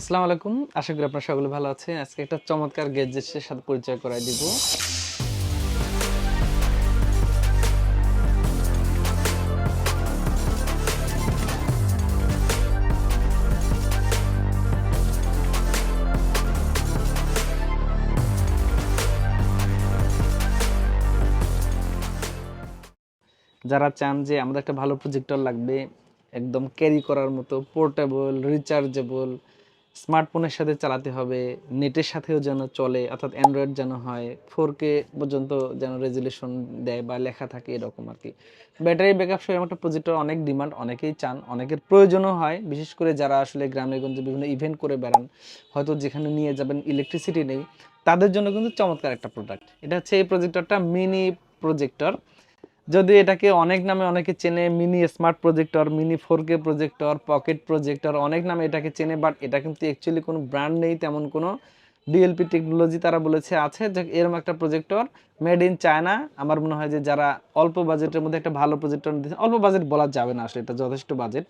আসসালামু আলাইকুম। আশা করি আপনারা সকলে ভালো আছেন। আজকে একটা চমৎকার গেজেটের সাথে পরিচয় করাই দিব। যারা চান যে আমাদের একটা ভালো প্রজেক্টর লাগবে, একদম ক্যারি করার মতো পোর্টেবল রিচার্জেবল স্মার্টফোনের সাথে চালাতে হবে নেটের সাথেও যেন চলে, অর্থাৎ অ্যান্ড্রয়েড যেন হয় ফোর কে পর্যন্ত যেন রেজুলেশন দেয় বা লেখা থাকে এরকম আর কি। ব্যাটারি ব্যাকআপ সহ একটা প্রজেক্টর অনেক ডিমান্ড অনেকেই চান, অনেকের প্রয়োজনও হয়, বিশেষ করে যারা আসলে গ্রামে গঞ্জে বিভিন্ন ইভেন্ট করে বেড়ান, হয়তো যেখানে নিয়ে যাবেন ইলেকট্রিসিটি নেই, তাদের জন্য কিন্তু চমৎকার একটা প্রোডাক্ট এটা হচ্ছে এই প্রজেক্টরটা মিনি প্রজেক্টর যদি এটাকে অনেক নামে অনেকে চেনে mini smart projector mini four K projector pocket projector অনেক নামে এটাকে চেনে বাট এটা কিন্তু অ্যাকচুয়ালি কোনো ব্র্যান্ড নেই, তেমন কোনো ডিএলপি টেকনোলজি তারা বলেছে আছে, যে এরকম একটা প্রজেক্টর মেড ইন চায়না আমার মনে হয় যে যারা অল্প বাজেটের মধ্যে একটা ভালো প্রজেক্টর অল্প বাজেট বলা যাবে না আসলে, এটা যথেষ্ট বাজেট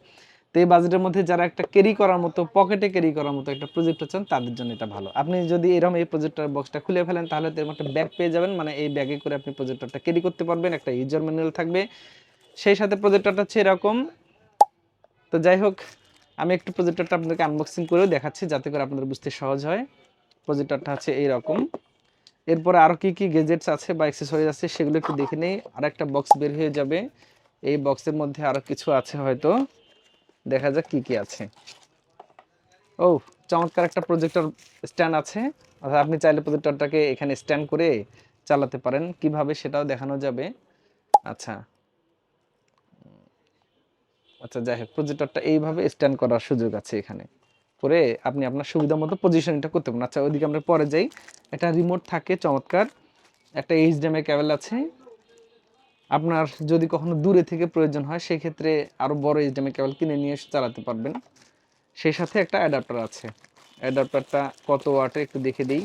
তো এই বাজেটের মধ্যে যারা একটা ক্যারি করার মতো পকেটে ক্যারি করার মতো একটা প্রজেক্টর চান, তাদের জন্য এটা ভালো। আপনি যদি এরকম এই প্রজেক্টর বক্সটা খুলে ফেলেন, তাহলে এরকম একটা ব্যাগ পেয়ে যাবেন। মানে এই ব্যাগে করে আপনি প্রজেক্টরটা ক্যারি করতে পারবেন, একটা ইউজার ম্যানুয়াল থাকবে। সেই সাথে প্রজেক্টরটা হচ্ছে এরকম। তো যাই হোক, আমি একটু প্রজেক্টরটা আপনাদেরকে আনবক্সিং করেও দেখাচ্ছি, যাতে করে আপনাদের বুঝতে সহজ হয়। প্রজেক্টরটা হচ্ছে এইরকম। এরপরে আরও কী কী গেজেটস আছে বা অ্যাক্সেসরিজ আছে, সেগুলো একটু দেখে নেই। আর একটা বক্স বের হয়ে যাবে। এই বক্সের মধ্যে আরও কিছু আছে হয়তো। দেখা যাক কি কি আছে। ও, চমৎকার একটা প্রজেক্টর স্ট্যান্ড আছে। অর্থাৎ আপনি চাইলে প্রজেক্টরটাকে এখানে স্ট্যান্ড করে চালাতে পারেন। কীভাবে সেটাও দেখানো যাবে? আচ্ছা। আচ্ছা যাই হোক প্রজেক্টরটা এইভাবে স্ট্যান্ড করার সুযোগ আছে এখানে। করে আপনি আপনার সুবিধা মতো পজিশনটা করতে পারেন। আচ্ছা ওইদিকে আমরা পরে যাই। একটা রিমোট থাকে, চমৎকার। একটা এইচডিএমআই কেবল আছে। আপনার যদি কখনো দূরে থেকে প্রয়োজন হয় সেই ক্ষেত্রে আরও বড় এইচডিএমআই কেবল কিনে নিয়ে এসে চালাতে পারবেন। সেই সাথে একটা অ্যাডাপ্টার আছে। অ্যাডাপ্টারটা কত ওয়াটে একটু দেখে দিই।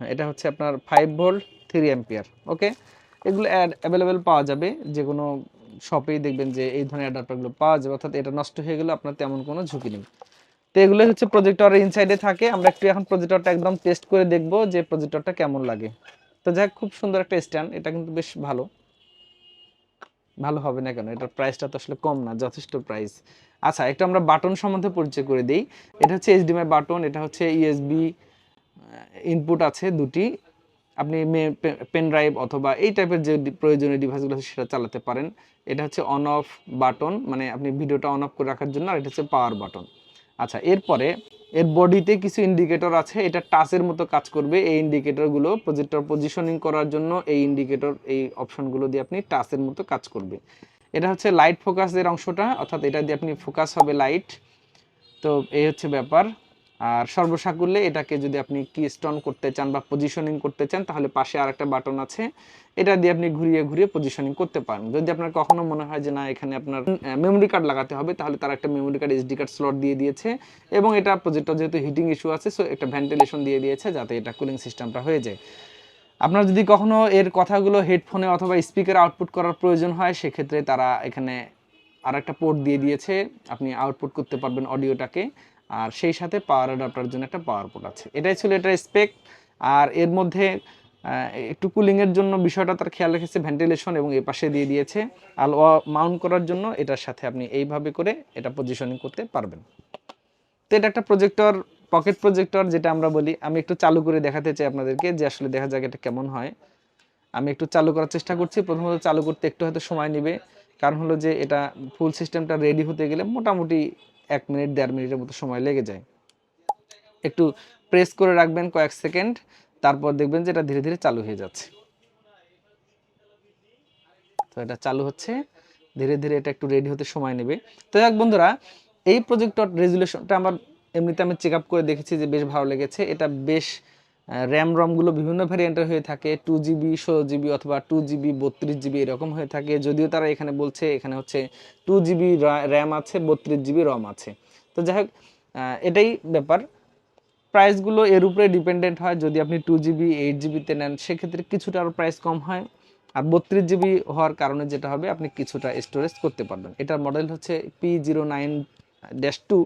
হ্যাঁ, এটা হচ্ছে আপনার five volt three ampere okay এগুলো অ্যাড অ্যাভেলেবেল পাওয়া যাবে। যে কোনো শপেই দেখবেন যে এই ধরনের অ্যাডাপ্টারগুলো পাওয়া যাবে অর্থাৎ এটা নষ্ট হয়ে গেলে আপনার তেমন কোনো ঝুঁকি নেই। তো এগুলো হচ্ছে প্রজেক্টরের ইনসাইডে থাকে। আমরা একটু এখন প্রজেক্টরটা একদম টেস্ট করে দেখব যে প্রজেক্টরটা কেমন লাগে। তো যাক, খুব সুন্দর একটা স্ট্যান্ড। এটা কিন্তু বেশ ভালো। ভালো হবে না কেন? এটার প্রাইসটা তো আসলে কম না, যথেষ্ট প্রাইস আচ্ছা একটু আমরা বাটন সম্বন্ধে পরিচয় করে দিই। এটা হচ্ছে এইচডিএমআই বাটন, এটা হচ্ছে ইউএসবি ইনপুট আছে দুটি। আপনি পেন ড্রাইভ অথবা এই টাইপের যে প্রয়োজনীয় ডিভাইসগুলো আছে সেটা চালাতে পারেন। এটা হচ্ছে অন অফ বাটন মানে আপনি ভিডিওটা অন অফ করে রাখার জন্য, আর এটা হচ্ছে পাওয়ার বাটন। আচ্ছা এরপরে এর বডিতে কিছু ইন্ডিকেটর আছে, এটা টাচের মতো কাজ করবে। এই ইন্ডিকেটরগুলো প্রজেক্টর পজিশনিং করার জন্য এই ইন্ডিকেটর এই অপশনগুলো দিয়ে আপনি টাচের মতো কাজ করবে। এটা হচ্ছে লাইট ফোকাসের অংশটা, অর্থাৎ এটা দিয়ে আপনি ফোকাস হবে লাইট তো এই হচ্ছে ব্যাপার। আর সর্বসাকুল্যে এটাকে যদি আপনি কি স্টোন করতে চান বা পজিশনিং করতে চান, তাহলে পাশে আর একটা বাটন আছে। এটা দিয়ে আপনি ঘুরিয়ে ঘুরিয়ে পজিশনিং করতে পারেন। যদি আপনার কখনো মনে হয় যে না, এখানে আপনার মেমোরি কার্ড লাগাতে হবে, তাহলে তার একটা memory card SD card slot দিয়ে দিয়েছে এবং এটা প্রজেক্টর যেহেতু হিটিং ইস্যু আছে সো একটা ভেন্টিলেশন দিয়ে দিয়েছে যাতে এটা কুলিং সিস্টেমটা হয়ে যায়। আপনার যদি কখনো এর কথাগুলো হেডফোনে অথবা স্পিকার আউটপুট করার প্রয়োজন হয়, সেক্ষেত্রে তারা এখানে আর একটা পোর্ট দিয়ে দিয়েছে। আপনি আউটপুট করতে পারবেন অডিওটাকে আর সেই সাথে পাওয়ার অ্যাডাপ্টার জন্য একটা পাওয়ার পোর্ট আছে। এটাই ছিল এটার স্পেক আর এর মধ্যে একটু কুলিংয়ের জন্য বিষয়টা তার খেয়াল রেখেছে ভেন্টিলেশন এবং এ পাশে দিয়ে দিয়েছে। আর মাউন্ট করার জন্য এটার সাথে আপনি এইভাবে করে এটা পজিশনিং করতে পারবেন। তো এটা একটা প্রজেক্টর পকেট প্রজেক্টর যেটা আমরা বলি। আমি একটু চালু করে দেখাতে চাই আপনাদেরকে যে আসলে দেখা যাক এটা কেমন হয়। আমি একটু চালু করার চেষ্টা করছি। প্রথমত চালু করতে একটু হয়তো সময় নেবে। কারণ হলো যে এটা ফুল সিস্টেমটা রেডি হতে গেলে মোটামুটি এক মিনিট, দেড় মিনিটের মতো সময় লেগে যায়। একটু প্রেস করে রাখবেন কয়েক সেকেন্ড তারপর দেখবেন যে এটা ধীরে ধীরে চালু হয়ে যাচ্ছে। তো এটা চালু হচ্ছে, ধীরে ধীরে এটা একটু রেডি হতে সময় নেবে। তো এক বন্ধুরা, এই প্রজেক্টর রেজুলেশনটা আমার এমনিতে আমি চেক আপ করে দেখেছি যে বেশ ভালো লেগেছে। এটা বেশ র্যাম রমগুলো বিভিন্ন ভ্যারিয়েন্টের হয়ে থাকে টু জিবি ষোলো জিবি অথবা টু জিবি বত্রিশ জিবি এরকম হয়ে থাকে। যদিও তারা এখানে বলছে, এখানে হচ্ছে টু জিবি র্যাম আছে, বত্রিশ জিবি রম আছে। তো যাই হোক এটাই ব্যাপার। প্রাইসগুলো এর উপরে ডিপেন্ডেন্ট হয়। যদি আপনি টু জিবি এইট জিবিতে নেন, সেক্ষেত্রে কিছুটা আরও প্রাইস কম হয়। আর বত্রিশ জিবি হওয়ার কারণে যেটা হবে, আপনি কিছুটা স্টোরেজ করতে পারবেন। এটার মডেল হচ্ছে P zero nine dash two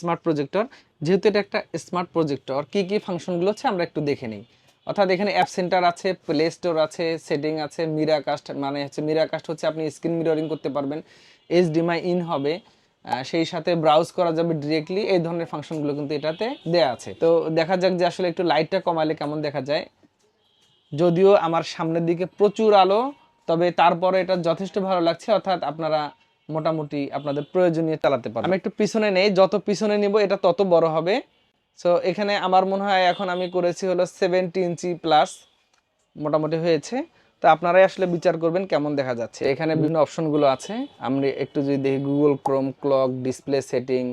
smart projector. যেহেতু এটা একটা স্মার্ট প্রজেক্টর, কি কি ফাংশনগুলো হচ্ছে আমরা একটু দেখে নিই। অর্থাৎ এখানে অ্যাপ সেন্টার আছে প্লে স্টোর আছে সেটিং আছে মিরা কাস্ট মানে হচ্ছে মিরা কাস্ট হচ্ছে আপনি স্ক্রিন মিররিং করতে পারবেন। এইচডিএমআই ইন হবে সেই সাথে ব্রাউজ করা যাবে ডিরেক্টলি এই ধরনের ফাংশনগুলো কিন্তু এটাতে দেয়া আছে। তো দেখা যাক যে আসলে একটু লাইটটা কমালে কেমন দেখা যায়। যদিও আমার সামনের দিকে প্রচুর আলো, তবে তারপরে এটা যথেষ্ট ভালো লাগছে। অর্থাৎ আপনারা মোটামুটি আপনাদের প্রয়োজনীয় চালাতে পারবেন আমি একটু পিছনে নেই, যত পিছনে নিব এটা তত বড় হবে। সো এখানে আমার মনে হয় এখন আমি করেছি হলো সেভেন্টি ইঞ্চি প্লাস মোটামুটি হয়েছে। তো আপনারাই আসলে বিচার করবেন কেমন দেখা যাচ্ছে। এখানে বিভিন্ন অপশনগুলো আছে। আমি একটু যদি দেখি Google Chrome clock display setting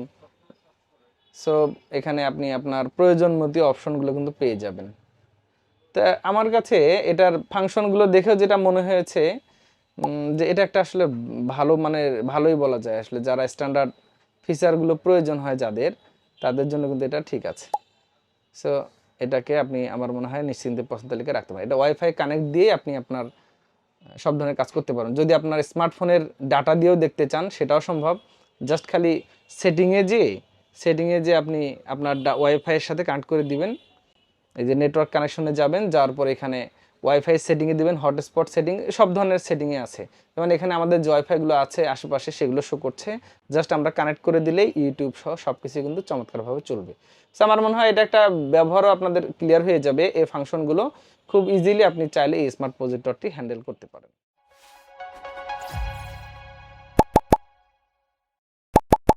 so এখানে আপনি আপনার প্রয়োজন মতো অপশনগুলো কিন্তু পেয়ে যাবেন। তা আমার কাছে এটার ফাংশনগুলো দেখেও যেটা মনে হয়েছে যে এটা একটা আসলে ভালো মানে ভালোই বলা যায় আসলে। যারা স্ট্যান্ডার্ড ফিচারগুলো প্রয়োজন হয় যাদের, তাদের জন্য কিন্তু এটা ঠিক আছে। সো এটাকে আপনি আমার মনে হয় নিশ্চিন্তে পছন্দ তালিকা রাখতে পারেন। এটা ওয়াইফাই কানেক্ট দিয়ে আপনি আপনার সব ধরনের কাজ করতে পারেন। যদি আপনার স্মার্টফোনের ডাটা দিয়েও দেখতে চান, সেটাও সম্ভব। জাস্ট খালি সেটিংয়ে যে সেটিংয়ে যে আপনি আপনার ওয়াইফাইয়ের সাথে কানেক্ট করে দিবেন। এই যে নেটওয়ার্ক কানেকশনে যাবেন, যাওয়ার পর এখানে ওয়াইফাই সেটিংয়ে দেবেন হটস্পট সেটিং সব ধরনের সেটিংয়ে আছে। যেমন এখানে আমাদের যে ওয়াইফাইগুলো আছে, আশেপাশে সেগুলো শো করছে। জাস্ট আমরা কানেক্ট করে দিলেই ইউটিউব সহ সব কিছু কিন্তু চমৎকারভাবে চলবে। সো আমার মনে হয় এটা একটা ব্যবহারও আপনাদের ক্লিয়ার হয়ে যাবে, এই ফাংশনগুলো খুব ইজিলি আপনি চাইলে এই স্মার্ট প্রজেক্টরটি হ্যান্ডেল করতে পারেন।